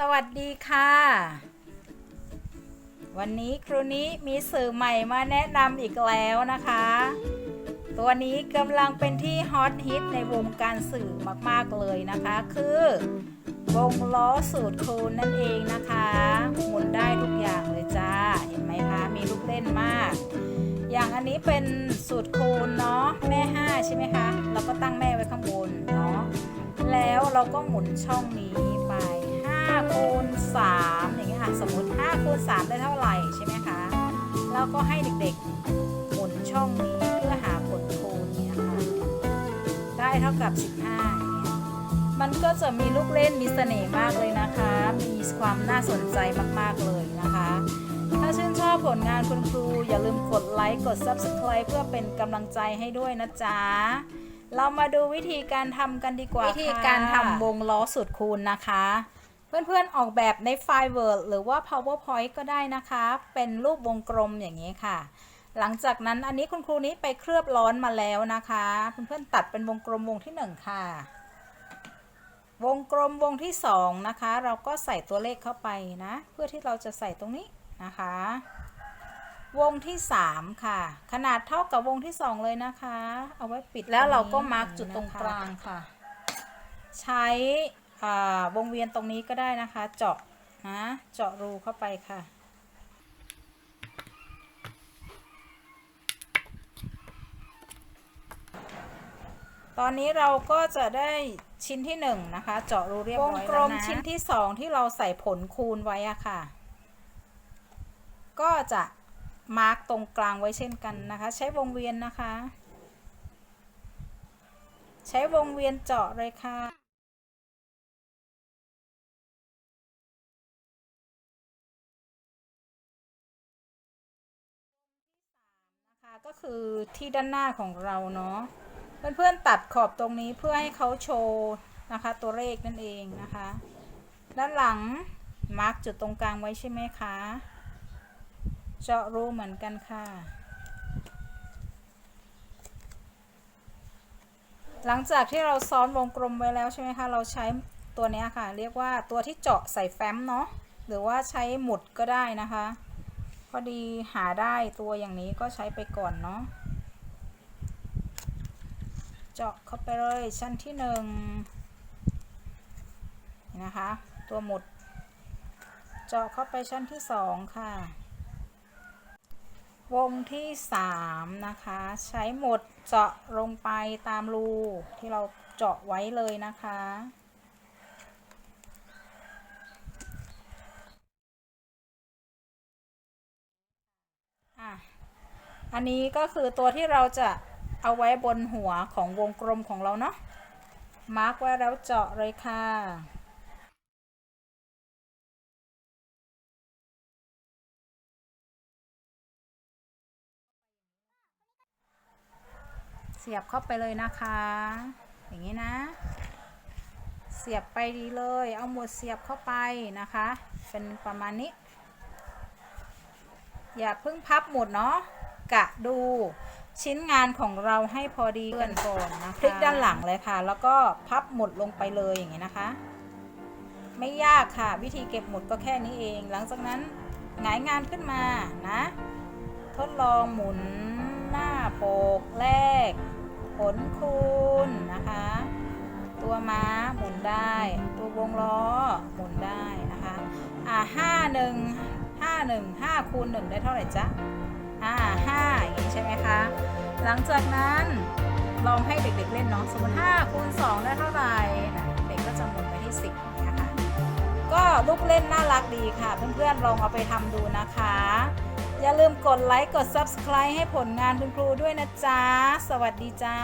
สวัสดีค่ะ วันนี้ครูนี้มีสื่อใหม่มาแนะนำอีกแล้วนะคะ ตัวนี้กำลังเป็นที่ฮอตฮิตในวงการสื่อมากๆเลยนะคะ คือ วงล้อสูตรคูณนั่นเองนะคะหมุนได้ทุกอย่างเลยจ้า เห็นไหมคะมีลูกเล่นมาก อย่างอันนี้เป็นสูตรคูณเนาะแม่ 5 ใช่ไหมคะ เราก็ตั้งแม่ไว้ข้างบนเนาะแล้วเราก็หมุนช่องนี้ไป 5คูณ3อย่างเงี้ยค่ะสมมติ5คูณ3ได้เท่าไหร่ใช่ไหมคะแล้วก็ให้เด็กๆหมุนช่องนี้เพื่อหาผลคูณเนี่ยค่ะได้เท่ากับ 15อย่างเงี้ยมันก็จะมีลูกเล่นมีเสน่ห์มากเลยนะคะ มีความน่าสนใจมากๆเลยนะคะ ถ้าชื่นชอบผลงานคุณครู อย่าลืมกดไลค์กด Subscribe เพื่อเป็นกำลังใจให้ด้วยนะจ๊ะเรามาดูวิธีการทำกันดีกว่าวิธีการทำวงล้อสุดคูณนะคะ เพื่อนๆออกแบบในไฟล์ Word หรือว่า PowerPoint ก็ได้นะคะ เป็นรูปวงกลมอย่างนี้ค่ะ หลังจากนั้นอันนี้คุณครูนี้ไปเคลือบร้อนมาแล้วนะคะ เพื่อนๆตัดเป็นวงกลมวงที่หนึ่งค่ะ วงกลมวงที่สองนะคะ เราก็ใส่ตัวเลขเข้าไปนะ เพื่อที่เราจะใส่ตรงนี้นะคะ วงที่สามค่ะ ขนาดเท่ากับวงที่สองเลยนะคะ เอาไว้ปิดแล้วเราก็มาร์กจุดตรงกลางค่ะ ใช้อ่า วงเวียนตรงนี้ก็ได้นะคะ เจาะนะเจาะรูเข้าไปค่ะ ตอนนี้เราก็จะได้ชิ้นที่หนึ่งนะคะ เจาะรูเรียบร้อยแล้วนะวงกลมชิ้นที่สองที่เราใส่ผลคูณไว้อะค่ะ ก็จะมาร์กตรงกลางไว้เช่นกันนะคะ ใช้วงเวียนนะคะ ใช้วงเวียนเจาะเลยค่ะ ก็คือที่ด้านหน้าของเราเนาะเพื่อนๆตัดขอบตรงนี้เพื่อให้เขาโชว์นะคะตัวเลขนั่นเองนะคะ ด้านหลังมาร์กจุดตรงกลางไว้ใช่ไหมคะเจาะรูเหมือนกันค่ะ หลังจากที่เราซ้อนวงกลมไว้แล้วใช่ไหมคะเราใช้ตัวนี้ค่ะ เรียกว่าตัวที่เจาะใส่แฟ้มเนาะหรือว่าใช้หมุดก็ได้นะคะ อดีหาได้ตัวอย่างนี้ก็ใช้ไปก่อนเนาะเจาะเข้าไปเลยชั้นที่หนึ่งนะคะ ตัวหมุด เจาะเข้าไปชั้นที่สองค่ะ วงที่สามนะคะ ใช้หมดเจาะลงไปตามรูที่เราเจาะไว้เลยนะคะ อะอันนี้ก็คือตัวที่เราจะเอาไว้บนหัวของวงกลมของเราเนาะมาร์กไว้แล้วเจาะเลยค่ะเสียบเข้าไปเลยนะคะ อย่างนี้นะ เสียบไปดีเลย เอาหมวดเสียบเข้าไปนะคะ เป็นประมาณนี้ อย่าเพิ่งพับหมดเนาะกะดูชิ้นงานของเราให้พอดีกันก่อนนะคะพลิกด้านหลังเลยค่ะ แล้วก็พับหมุดลงไปเลยอย่างนี้นะคะ ไม่ยากค่ะ วิธีเก็บหมุดก็แค่นี้เอง หลังจากนั้นหงายงานขึ้นมานะ ทดลองหมุนหน้าโปกแรก ผลคูณนะคะ ตัวม้าหมุนได้ ตัววงล้อหมุนได้นะคะอ่าห้าหนึ่ง หนึ่งห้าคูณหนึ่งได้เท่าไหร่จ๊ะอ่าห้าอย่างนี้ใช่ไหมคะ หลังจากนั้นลองให้เด็กๆเล่นเนาะสมมติ5คูณ2ได้เท่าไหร่นะเด็กก็จะหมุนไปที่ 10นะคะก็ลูกเล่นน่ารักดีค่ะ เพื่อนๆลองเอาไปทำดูนะคะ อย่าลืมกดไลค์กด Subscribe ให้ผลงานคุณครูด้วยนะจ๊ะ สวัสดีจ้า